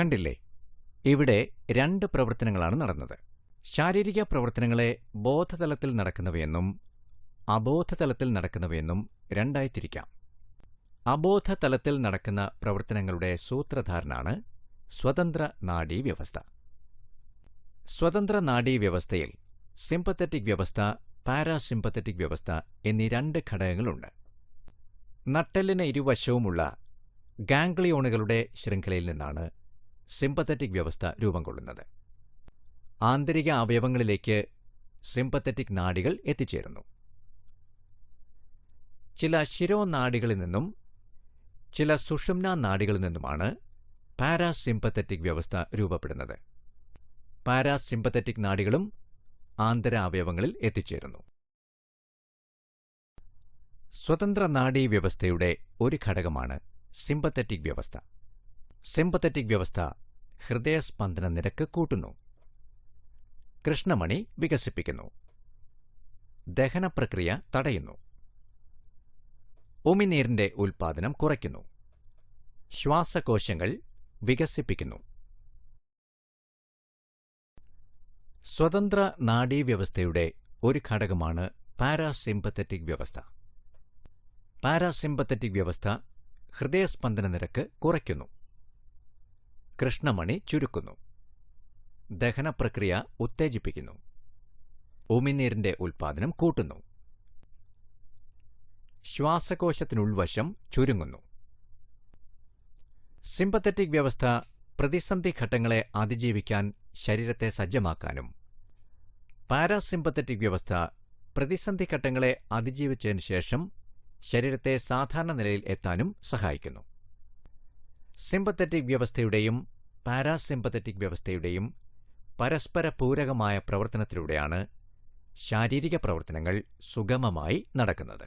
കണ്ടില്ലേ? ഇവിടെ രണ്ട് പ്രവർത്തനങ്ങളാണ് നടന്നത്. ശാരീരിക പ്രവർത്തനങ്ങളെ ബോധതലത്തിൽ നടക്കുന്നവയെന്നും അബോധതലത്തിൽ നടക്കുന്നവയെന്നും രണ്ടായി തിരിക്കാം അബോധതലത്തിൽ നടക്കുന്ന പ്രവർത്തനങ്ങളുടെ സൂത്രധാരനാണ് സ്വതന്ത്ര നാഡീവ്യവസ്ഥ സ്വതന്ത്ര നാഡീവ്യവസ്ഥയിൽ സിംപത്തറ്റിക് വ്യവസ്ഥ പാരാസിംപത്തറ്റിക് വ്യവസ്ഥ എന്നീ രണ്ട് ഘടകങ്ങളുണ്ട്. നട്ടെല്ലിന് ഇരുവശവുമുള്ള ഗാംഗ്ലിയോണുകളുടെ ശൃംഖലയിൽ നിന്നാണ് സിമ്പത്തറ്റിക് വ്യവസ്ഥ രൂപം കൊള്ളുന്നത്. ആന്തരിക അവയവങ്ങളിലേക്ക് സിംപത്തറ്റിക് നാഡികൾ എത്തിച്ചേരുന്നു. ചില ശിരോനാഡികളിൽ നിന്നും ചില സുഷുമ്ന നാഡികളിൽ നിന്നുമാണ് പാരാസിംപത്തറ്റിക് വ്യവസ്ഥ രൂപപ്പെടുന്നത്. പാരാസിംപത്തറ്റിക് നാഡികളും ആന്തര അവയവങ്ങളിൽ എത്തിച്ചേരുന്നു. സ്വതന്ത്ര നാഡീ വ്യവസ്ഥയുടെ ഒരു ഘടകമാണ് സിംപത്തറ്റിക് വ്യവസ്ഥ. സിമ്പത്തറ്റിക് വ്യവസ്ഥ ഹൃദയസ്പന്ദന നിരക്ക് കൂട്ടുന്നു. കൃഷ്ണമണി വികസിപ്പിക്കുന്നു. ദഹനപ്രക്രിയ തടയുന്നു. ഉമിനീരിന്റെ ഉൽപ്പാദനം കുറയ്ക്കുന്നു. ശ്വാസകോശങ്ങൾ വികസിപ്പിക്കുന്നു. സ്വതന്ത്ര നാഡീവ്യവസ്ഥയുടെ ഒരു ഘടകമാണ് പാരാസിമ്പത്തറ്റിക് വ്യവസ്ഥ. പാരാസിമ്പത്തറ്റിക് വ്യവസ്ഥ ഹൃദയസ്പന്ദന നിരക്ക് കുറയ്ക്കുന്നു. കൃഷ്ണമണി ചുരുക്കുന്നു. ദഹനപ്രക്രിയ ഉത്തേജിപ്പിക്കുന്നു. ഉമിനീരിന്റെ ഉൽപ്പാദനം കൂട്ടുന്നു. ശ്വാസകോശത്തിനുൾവശം ചുരുങ്ങുന്നു. സിമ്പത്തറ്റിക് വ്യവസ്ഥ പ്രതിസന്ധി ഘട്ടങ്ങളെ അതിജീവിക്കാൻ ശരീരത്തെ സജ്ജമാക്കാനും പാരാസിമ്പത്തറ്റിക് വ്യവസ്ഥ പ്രതിസന്ധി ഘട്ടങ്ങളെ അതിജീവിച്ചതിനു ശേഷം ശരീരത്തെ സാധാരണ നിലയിൽ എത്താനും സഹായിക്കുന്നു. സിമ്പത്തറ്റിക് വ്യവസ്ഥയുടെയും പാരാസിമ്പത്തറ്റിക് വ്യവസ്ഥയുടെയും പരസ്പര പൂരകമായ പ്രവർത്തനത്തിലൂടെയാണ് ശാരീരിക പ്രവർത്തനങ്ങൾ സുഗമമായി നടക്കുന്നത്.